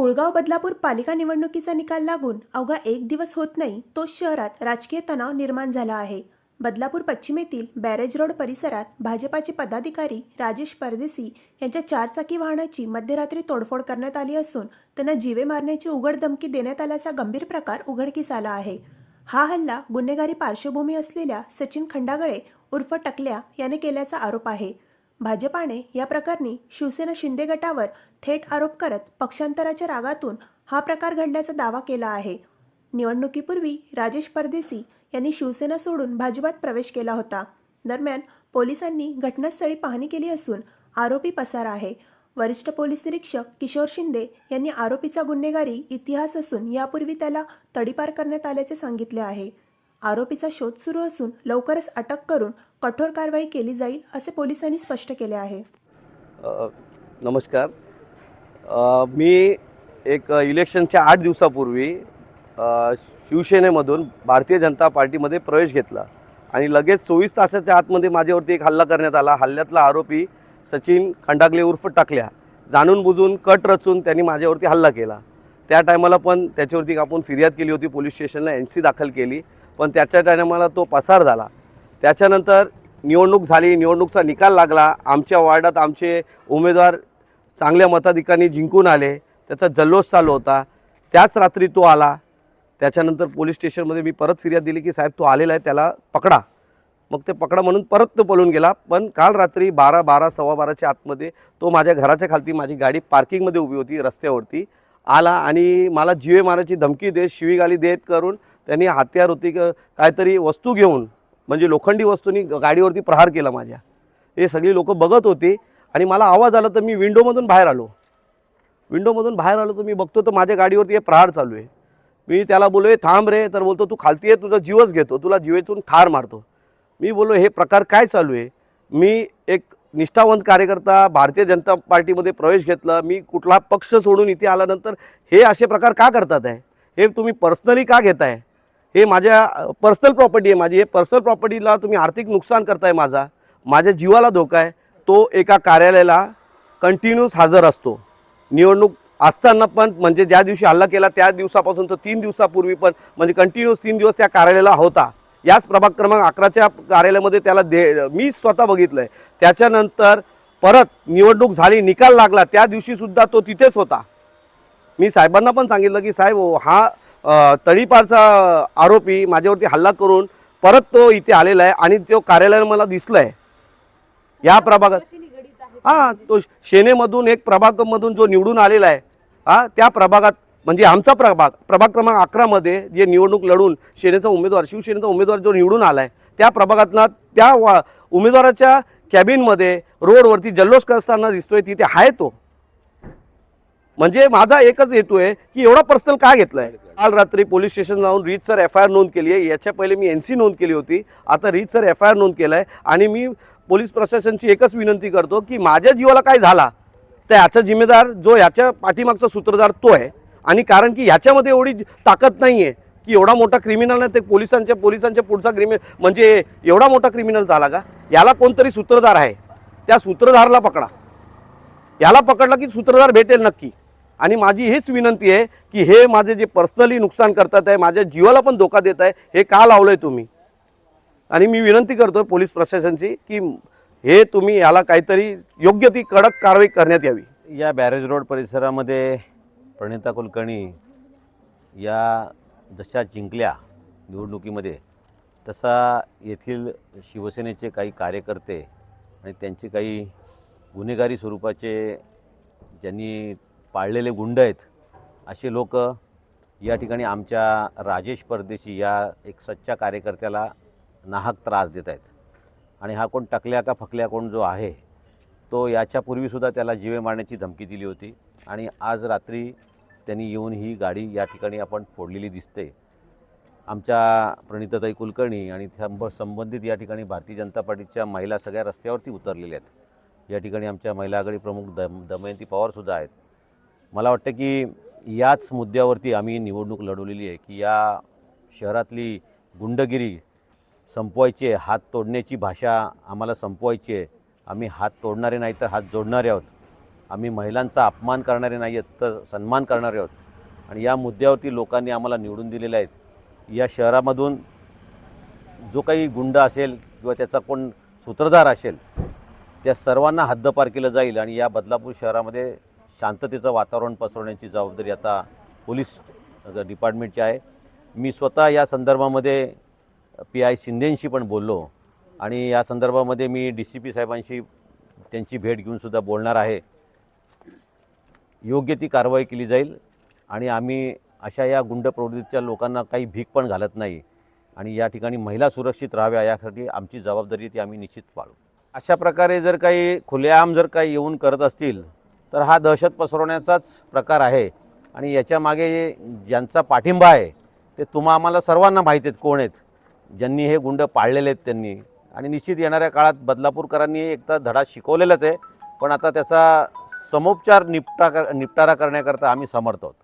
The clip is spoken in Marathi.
कुळगाव बदलापूर पालिका निवडणुकीचा निकाल लागून अवघा एक दिवस होत नाही तो शहरात राजकीय तणाव निर्माण झाला आहे. बदलापूर पश्चिमेतील बॅरेज रोड परिसरात भाजपाचे पदाधिकारी राजेश परदेसी यांच्या चारचाकी वाहनाची मध्यरात्री तोडफोड करण्यात आली असून त्यांना जीवे मारण्याची उघड धमकी देण्यात आल्याचा गंभीर प्रकार उघडकीस आला आहे. हा हल्ला गुन्हेगारी पार्श्वभूमी असलेल्या सचिन खंडागळे उर्फ टकल्या याने केल्याचा आरोप आहे. भाजपाने या प्रकरणी शिवसेना शिंदे गटावर थेट आरोप करत पक्षांतराच्या रागातून हा प्रकार घडल्याचा दावा केला आहे. निवडणुकीपूर्वी राजेश परदेसी यांनी शिवसेना सोडून भाजपात प्रवेश केला होता. दरम्यान पोलिसांनी घटनास्थळी पाहणी केली असून आरोपी पसार आहे. वरिष्ठ पोलीस निरीक्षक किशोर शिंदे यांनी आरोपीचा गुन्हेगारी इतिहास असून यापूर्वी त्याला तडीपार करण्यात आल्याचे सांगितले आहे. आरोपीचा शोध सुरू असून लवकरच अटक करून कठोर कारवाई केली जाईल असे पोलिसांनी स्पष्ट केले आहे. नमस्कार. मी एक इलेक्शनच्या आठ दिवसापूर्वी शिवसेनेमधून भारतीय जनता पार्टीमध्ये प्रवेश घेतला आणि लगेच चोवीस तासाच्या आतमध्ये माझ्यावरती एक हल्ला करण्यात आला. हल्ल्यातला आरोपी सचिन खंडागले उर्फ टाकल्या. जाणून बुजून कट रचून त्यांनी माझ्यावरती हल्ला केला. त्या टायमाला पण त्याच्यावरती आपण फिर्याद केली होती पोलीस स्टेशनला एन सी दाखल केली. पण त्याच्या टायमाला तो पसार झाला. त्याच्यानंतर निवडणूक झाली निवडणूकचा निकाल लागला. आमच्या वार्डात आमचे उमेदवार चांगल्या मताधिकांनी जिंकून आले. त्याचा जल्लोष चालू होता. त्याच रात्री तो आला. त्याच्यानंतर पोलीस स्टेशनमध्ये मी परत फिर्याद दिली की साहेब तो आलेला आहे त्याला पकडा. मग ते पकडा म्हणून परत तो पळून गेला. पण काल रात्री बारा बारा सव्वा बाराच्या आतमध्ये तो माझ्या घराच्या खालती माझी गाडी पार्किंगमध्ये उभी होती रस्त्यावरती. आला आणि मला जीवे मारायची धमकी देत शिवीगाली देत करून त्यांनी हत्यार होती क- काहीतरी वस्तू घेऊन म्हणजे लोखंडी वस्तूंनी गाडीवरती प्रहार केला माझ्या. हे सगळी लोकं बघत होते आणि मला आवाज आला तर मी विंडोमधून बाहेर आलो. विंडोमधून बाहेर आलो तर मी बघतो तर माझ्या गाडीवरती हे प्रहार चालू आहे. मी त्याला बोलो "ए, थांब रे. तर बोलतो तू खालती आहे तुझा जीवच घेतो तुला जीवेतून ठार मारतो. मी बोललो हे प्रकार काय चालू आहे? मी एक निष्ठावंत कार्यकर्ता भारतीय जनता पार्टीमध्ये प्रवेश घेतला. मी कुठला पक्ष सोडून इथे आल्यानंतर हे असे प्रकार का करतात आहे? हे तुम्ही पर्सनली का घेताय? हे माझ्या पर्सनल प्रॉपर्टी आहे माझी. हे पर्सनल प्रॉपर्टीला तुम्ही आर्थिक नुकसान करताय माझा. माझ्या जीवाला धोका आहे. तो एका कार्यालयाला कंटिन्यूस हजर असतो. निवडणूक असताना पण म्हणजे ज्या दिवशी हल्ला केला त्या दिवसापासून तर तीन दिवसापूर्वी पण म्हणजे कंटिन्यूस तीन दिवस त्या कार्यालयाला होता. याच प्रभाग क्रमांक अकराच्या कार्यालयामध्ये त्याला दे मी स्वतः बघितलं आहे त्याच्यानंतर परत निवडणूक झाली निकाल लागला त्या दिवशीसुद्धा तो तिथेच होता. मी साहेबांना पण सांगितलं की साहेब हा तळीपारचा आरोपी माझ्यावरती हल्ला करून परत तो इथे आलेला आहे आणि तो कार्यालयाला मला दिसलं आहे या प्रभागात हां तो सेनेमधून एक प्रभागमधून जो निवडून आलेला आहे हा त्या प्रभागात म्हणजे आमचा प्रभाग प्रभाग क्रमांक अकरामध्ये जे निवडणूक लढून सेनेचा उमेदवार शिवसेनेचा उमेदवार जो निवडून आला आहे त्या प्रभागातला त्या वा उमेदवाराच्या कॅबिनमध्ये रोडवरती जल्लोष करताना दिसतोय तिथे आहे तो. म्हणजे माझा एकच हेतू आहे की एवढा पर्सनल का घेतलाय? काल रात्री पोलीस स्टेशन जाऊन रीतसर एफ आय आर नोंद केली आहे. याच्या पहिले मी एन सी नोंद केली होती. आता रीत सर एफ आय आर नोंद केला आहे आणि मी पोलीस प्रशासनची एकच विनंती करतो की माझ्या जीवाला काय झाला तर याचा जिम्मेदार जो याच्या पाठीमागचा सूत्रधार तो आहे. आणि कारण की ह्याच्यामध्ये एवढी ताकद नाही आहे की एवढा मोठा क्रिमिनल नाही ते पोलिसांच्या पोलिसांच्या पुढचा क्रिमिनल म्हणजे एवढा मोठा क्रिमिनल झाला का? याला कोणतरी सूत्रधार आहे. त्या सूत्रधारला पकडा. याला पकडला की सूत्रधार भेटेल नक्की. आणि माझी हीच विनंती आहे की हे माझे जे पर्सनली नुकसान करतात आहे माझ्या जीवाला पण धोका देत आहे हे का लावलं आहे तुम्ही? आणि मी विनंती करतो पोलीस प्रशासनची की हे तुम्ही याला काहीतरी योग्य ती कडक कारवाई करण्यात यावी. या बॅरेज रोड परिसरामध्ये प्रणिता कुलकर्णी या जशा जिंकल्या निवडणुकीमध्ये तसा येथील शिवसेनेचे काही कार्यकर्ते आणि त्यांचे काही गुन्हेगारी स्वरूपाचे ज्यांनी पाळलेले गुंड आहेत. असे लोक या ठिकाणी आमच्या राजेश परदेशी या एक सच्चा कार्यकर्त्याला नाहक त्रास देत आहेत. आणि हा कोण टकल्या का फकल्या कोण जो आहे तो याच्यापूर्वीसुद्धा त्याला जीवे मारण्याची धमकी दिली होती. आणि आज रात्री त्यांनी येऊन ही गाडी या ठिकाणी आपण फोडलेली दिसते. आमच्या प्रणिताताई कुलकर्णी आणि संब संबंधित या ठिकाणी भारतीय जनता पार्टीच्या महिला सगळ्या रस्त्यावरती उतरलेल्या आहेत. या ठिकाणी आमच्या महिला आघाडी प्रमुख दम दमयंती पवारसुद्धा आहेत. मला वाटतं की याच मुद्द्यावरती आम्ही निवडणूक लढवलेली आहे की या शहरातली गुंडगिरी संपवायची आहे हात तोडण्याची भाषा आम्हाला संपवायची आहे. आम्ही हात तोडणारे नाही तर हात जोडणारे आहोत. आम्ही महिलांचा अपमान करणारे नाही आहेत तर सन्मान करणारे आहोत. आणि या मुद्द्यावरती लोकांनी आम्हाला निवडून दिलेले आहेत. या शहरामधून जो काही गुंड असेल किंवा त्याचा कोण सूत्रधार असेल त्या सर्वांना हद्दपार केलं जाईल आणि या बदलापूर शहरामध्ये शांततेचं वातावरण पसरवण्याची जबाबदारी आता पोलीस डिपार्टमेंटची आहे. मी स्वतः या संदर्भामध्ये पी आय शिंदेंशी पण बोललो आणि या संदर्भामध्ये मी डी सी पी साहेबांशी त्यांची भेट घेऊनसुद्धा बोलणार आहे. योग्य ती कारवाई केली जाईल आणि आम्ही अशा या गुंड प्रवृत्तीच्या लोकांना काही भीक पण घालत नाही आणि या ठिकाणी महिला सुरक्षित राहाव्या यासाठी आमची जबाबदारी ती आम्ही निश्चित पाळू. अशा प्रकारे जर काही खुलेआम जर काही येऊन करत असतील तर हा दहशत पसरवण्याचाच प्रकार आहे. आणि याच्यामागे ज्यांचा पाठिंबा आहे ते तुम्हा आम्हाला सर्वांना माहीत आहेत कोण आहेत. ज्यांनी हे गुंड पाळलेले आहेत त्यांनी. आणि निश्चित येणाऱ्या काळात बदलापूरकरांनी एकदा धडा शिकवलेलाच आहे पण आता त्याचा समोपचार निपटा कर निपटारा करण्याकरता आम्ही समर्थ आहोत.